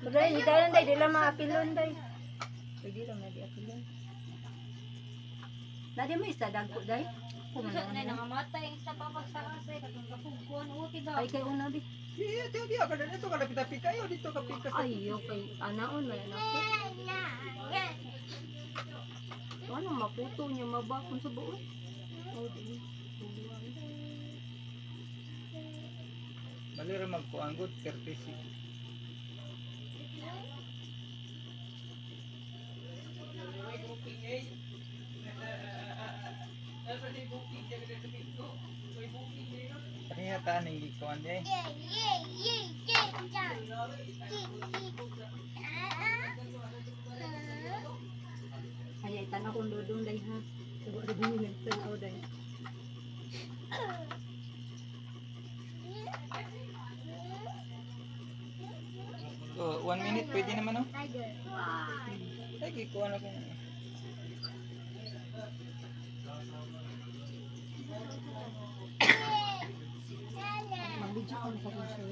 Bagay, hindi lang day, di lang maapilon day. Pwede lang na di apilon. Nadi mo isa dagko day? Kusa na nangamatay ang sa papagsarasay katong kapugkuan uti daw. Ay kay una bi. Iya, tiyo diya ka dito ka napitapi kayo dito ka pika sa. Ayo kay anaon oh, may anak. Oh. Ano maputo niya mabakon sa buot? Oh, di. Balira magkuangot 36. Kaya ta ning gikuan eh. Ay, tan akong dodong day ha. Siguro di mo nagtanaw day. Oh, one minute pwede naman no? Ay, gikuan ako. Mag-video ko na sa sir.